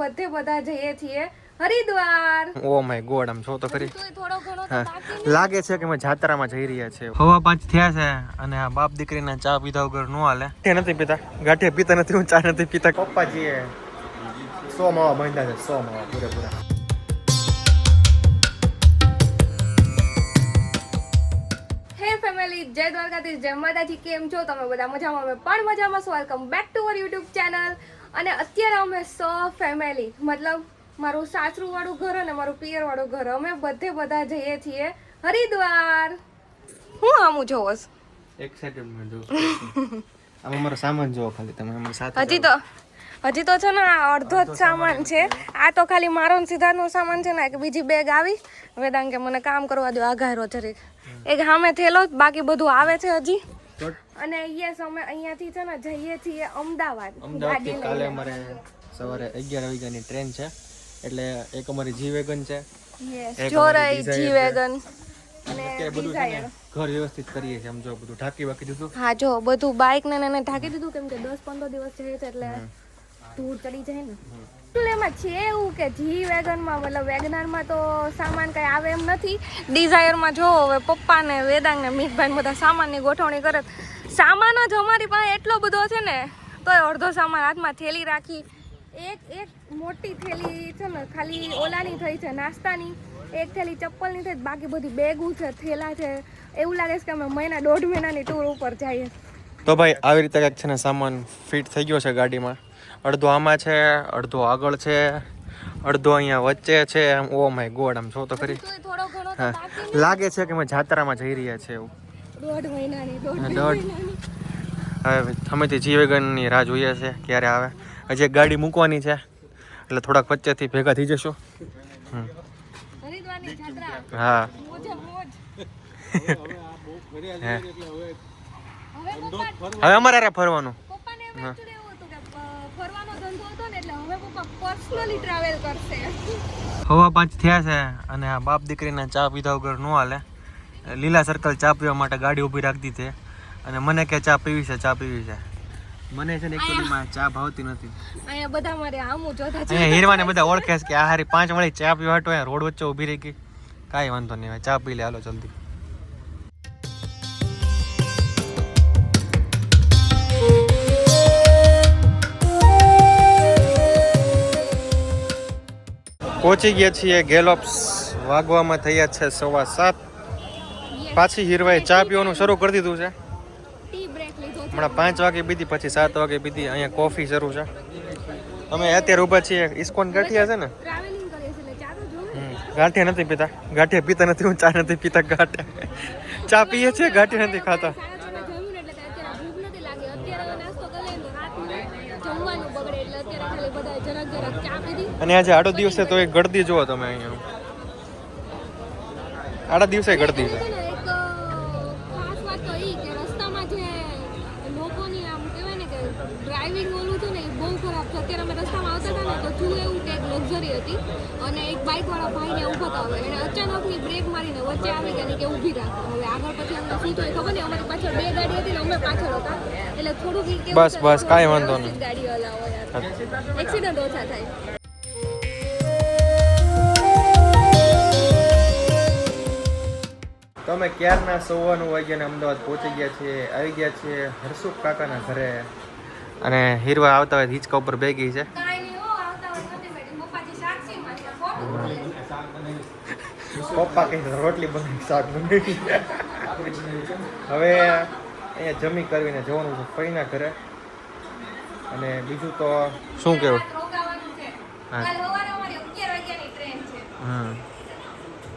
બધે બધા જઈએ છીએ. હરિદ્વાર. ઓ માય ગોડ આમ જો તો ખરી. લાગે છે કે અમે જાત્રામાં જઈ રહ્યા છે હવા પાંચ થયા છે અને આ બાપ દીકરીના ચા પીધા વગર નો હાલે. તે નથી પીતા. ગાંઠિયા પીતા નથી હું ચા નથી પીતા. પપ્પાજીએ સો માવા બાંધ્યા છે સો માવા પૂરેપૂરા. હે ફેમિલી જય દ્વારકાધીશ જય માતાજી કેમ છો? તમે બધા મજામાં? અમે પણ મજામાં છો. Welcome back to our YouTube channel અને અત્યારે અમે સો ફેમિલી મતલબ મારું સાસરુવાળું ઘર અને મારું પિયરવાળું ઘર અમે બધે બધા જઈએ છીએ હરિદ્વાર. હું આમું જોવોસ એક્સાઇટેડ મેં જો આમાં મારો સામાન જોવો ખાલી તમે અમારી સાથે હજી તો હજી તો છે ને અડધો જ સામાન છે. આ તો ખાલી મારો ને સિદ્ધાર્થનો સામાન છે ને એક બીજી બેગ આવી. વેદાંગ કે મને કામ કરવા દો આઘારો જરીક. એક સામે થેલો બાકી બધું આવે છે હજી. અને યસ અમે અહીંયાથી છે ને જઈએ છીએ અમદાવાદ. અમદાવાદથી કાલે અમારે સવારે અગિયાર વાગ્યાની ટ્રેન છે. એટલે એક અમારી જી વેગન છે. જોરાઈ જી વેગન ઘર વ્યવસ્થિત કરીએ છીએ આમ જો બધું ઢાંકી બાકી દીધું. હા જો બધું બાઇક ને ઢાંકી દીધું કેમ કે દસ પંદર દિવસ છે એટલે ધૂળ ચડી જાય ને. એટલે એમાં છે એવું કે જી વેગનમાં, મતલબ વેગનારમાં તો સામાન કઈ આવે એમ નથી. ડિઝાયરમાં જો, હવે પપ્પા ને વેદાંગ ને મીતભાઈ ને બધા સામાનની ગોઠવણી કરે. સામાન જ અમારી પાસે એટલો બધો છે ને, તોય અડધો સામાન હાથમાં થેલી રાખી. એક એક મોટી થેલી છે ને, ખાલી ઓલાની થઈ છે, નાસ્તાની. એક થેલી ચપ્પલની થઈ, બાકી બધી બેગું છે, થેલા છે. એવું લાગે છે કે અમે મહિના, દોઢ મહિનાની ટૂર ઉપર જઈએ. તો ભાઈ, આવી રીતે કંઈક છે ને સામાન ફિટ થઈ ગયો છે ગાડીમાં? અડધો આમાં છે અડધો આગળ છે અડધો અહીંયા વચ્ચે છે એમ ઓ માય ગોડ આમ જો તો ખરી. હા. લાગે છે કે અમે જાત્રામાં જઈ રહ્યા છે એવું. દોઢ હા. હવે અમેથી જી વેગનની રાહ જોઈએ છે ક્યારે આવે. હજી એક ગાડી મૂકવાની છે એટલે થોડાક વચ્ચેથી ભેગા થઈ જશો. હા. હે. હવે અમારે ફરવાનું. પપ્પાને એમ actually એવું હતું કે અ, ફરવાનો ધંધો હતો ને એટલે હવે પપ્પા પર્સનલી ટ્રાવેલ કરશે. હવા પાંચ થયા છે અને આ બાપ દીકરીના ચા પીધા વગર ન હાલે. લીલા સર્કલ ચા પીવા માટે ગાડી ઊભી રાખતી છે અને મને કે ચા પીવી છે ચા પીવી છે. મને છે ને એકચ્યુઅલીમાં ચા ભાવતી નથી. અહીંયા બધા મારે આમું જોતા છે. હીરવાને બધા ઓળખે છે કે આ હારી પાંચ વાળી ચા પીવા હટો રોડ વચ્ચે ઊભી રહી ગઈ. કાંઈ વાંધો નહીં ચા પી લે હાલો જલ્દી. પહોંચી ગયા છીએ ગેલોપ્સ વાગવામાં થયા છે સવા સાત. પાછી હીરવાએ ચા પીવાનું શરૂ કરી દીધું છે. હમણાં પાંચ વાગે પીધી પછી સાત વાગે પીધી અહીંયા કોફી શરૂ છે. અમે અત્યારે ઊભા છીએ ઇસ્કોન ગાંઠિયા છે ને. ગાંઠિયા નથી પીતા. ગાંઠિયા પીતા નથી હું ચા નથી પીતા ગાંઠિયા. ચા પીએ છીએ ગાંઠિયા નથી ખાતા સાડા છ જમ્યું ને એટલે કે અત્યારે ભૂખ નથી લાગી અત્યારે હવે નાસ્તો કરી લઈએ તો રાતનું જમવાનું બગડે એટલે અત્યારે ખાલી બધા જરાક જરાક ચા પીધી અને આજે આડો દિવસ છે તો એક ગળદી જોવો તમે અહીંયા. આડા દિવસે ગળદી છે. ને ડ્રાઇવિંગ ઓલું છે એ બહુ ખરાબ છે. અત્યારે અમે રસ્તામાં આવતા હતા ને તો જુએ એવું કે એક લક્ઝરી હતી અને એક બાઇક વાળા ભાઈને ઊભા હતા હવે. એને અચાનકની બ્રેક મારીને વચ્ચે આવી ગયા કે ઊભી રાખો. હવે આગળ પછી અમને શું થયું ખબર નહીં અમારી પાછળ બે ગાડી હતી ને અમે પાછળ હતા. એટલે થોડુંક બસ, બસ, કાંઈ વાંધો નહીં. ગાડી હલાવો એક્સિડન્ટ ઓછા થાય. તમે ક્યારના સવારનું વાગ્યાને અમદાવાદ પહોંચી ગયા છીએ આવી ગયા છીએ હર્ષુખ કાકાના ઘરે. અને હીરવા આવતા હોય હિંચકા ઉપર બેગી છે. છે છે. પપ્પા કઈ રોટલી બનાવી શાક બનાવી. હવે અહીંયા જમી કરવીને જવાનું છે ફઈના ઘરે. અને બીજું તો શું કેવું? હા. કાલ સવારે અમારી 11 વાગ્યાની ટ્રેન છે હમ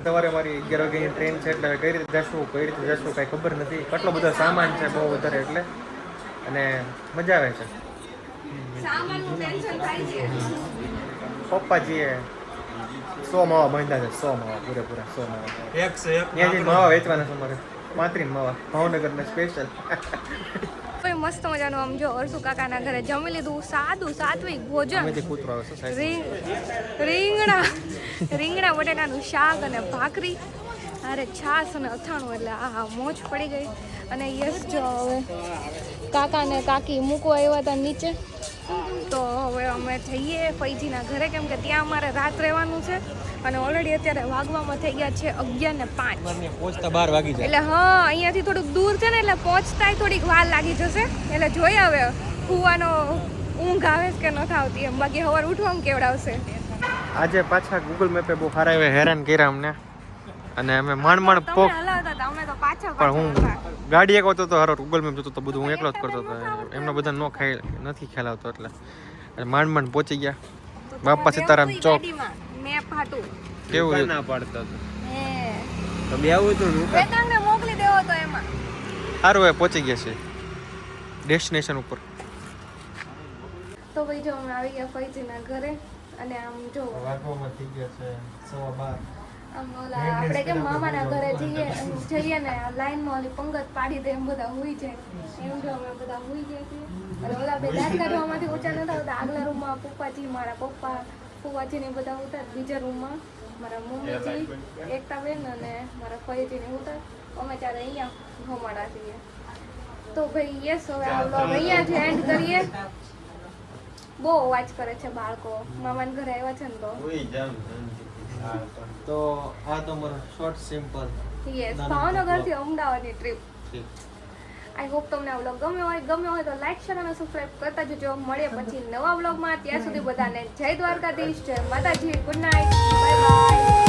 સવારે મારી અગિયાર વાગ્યાની ટ્રેન છે એટલે હવે કઈ રીતે જશું કઈ રીતે જશું કાંઈ ખબર નથી. કેટલો બધો સામાન છે બહુ વધારે એટલે. અને મજા આવે છે. સામાનનું ટેન્શન પપ્પાજીએ સો માવા બાંધ્યા છે સો માવા પૂરેપૂરા સો માવા. એક માવા વેચવાના છે મારે પાંત્રીસ માવા. ભાવનગરના સ્પેશિયલ કોઈ મસ્ત મજાનું આમ જો અરસુ કાકાના ઘરે જમી લીધું સાદું સાત્વિક ભોજન. રીંગણા રીંગણા બટેટાનું શાક અને ભાખરી. અરે છાસ અને અથાણું એટલે આ મોજ પડી ગઈ. અને યસ જો હવે કાકા ને કાકી મૂકવા આવ્યા હતા નીચે. તો હવે અમે જઈએ ફૈજીના ઘરે કેમ કે ત્યાં અમારે રાત રહેવાનું છે અને ઓલરેડી અત્યારે વાગવામાં થઈ ગયા છે અગિયાર ને પાંચ. પહોંચતા બાર વાગી જાય. એટલે હા અહીંયાથી થોડુંક દૂર છે ને એટલે પહોંચતા થોડીક વાર લાગી જશે. એટલે જોઈ હવે કૂવાનો ઊંઘ આવે છે કે ન આવતી એમ. બાકી સવાર ઉઠવામાં કેવડાવશે. આજે પાછા ગૂગલ મેપે બહુ સારા એવા હેરાન કર્યા અમને. અને અમે મણ મણ પોક હલાવતા હતા અમે તો પાછા પણ હું. ગાડી એક હતો તો હારો ગૂગલ મેપ જોતો તો બધું હું એકલો જ કરતો હતો એમને બધા નો ખાઈ નથી ખ્યાલ આવતો એટલે માંડ માંડ પહોંચી ગયા. બાપા સીતારામ ચોક. ગાડીમાં. મેપ હાટું. કેવું ના પાડતો હતો હે. તો બે આવું તો ને વેદાંગને મોકલી દેવો તો એમાં. સારું હવે પહોંચી ગયા છે. ડેસ્ટિનેશન ઉપર. તો ભાઈ જો અમે આવી ગયા ફઈજીના ઘરે અને આમ જો વાગવામાં થઈ ગયા છે સવા બાર. આપણે કેમ મામાના ઘરે જઈએ જઈએ ને લાઈનમાં ઓલી પંગત પાડી દે, એમ બધા હુઈ જાય. એમ જો અમે બધા હોઈ છીએ અને ઓલા બે દાંત કાઢવામાંથી ઊંચા નથી આવતા આગલા રૂમમાં પપ્પાજી, મારા પપ્પા ફુવાજી ને બધા ઉતાર. બીજા રૂમમાં મારા મમ્મીજી, એકતા બેન અને મારા ફઈજી ને ઉતા અમે ત્યારે અહીંયા ઘમાડા છીએ. તો ભાઈ યસ હવે આ અહીંયા જ એન્ડ કરીએ. બહુ અવાજ કરે છે બાળકો. મામાના ઘરે આવ્યા છે ને તો. તો આ તો મારો શોર્ટ સિમ્પલ યસ ભાવનગરથી અમદાવાદની ટ્રીપ આઈ હોપ તમને આ વ્લોગ ગમ્યો હોય. ગમ્યો હોય તો લાઈક શેર અને સબસ્ક્રાઇબ કરતા જજો. મળીએ પછી નવા વ્લોગમાં ત્યાં સુધી બધાને જય દ્વારકાધીશ. જય માતાજી. Good night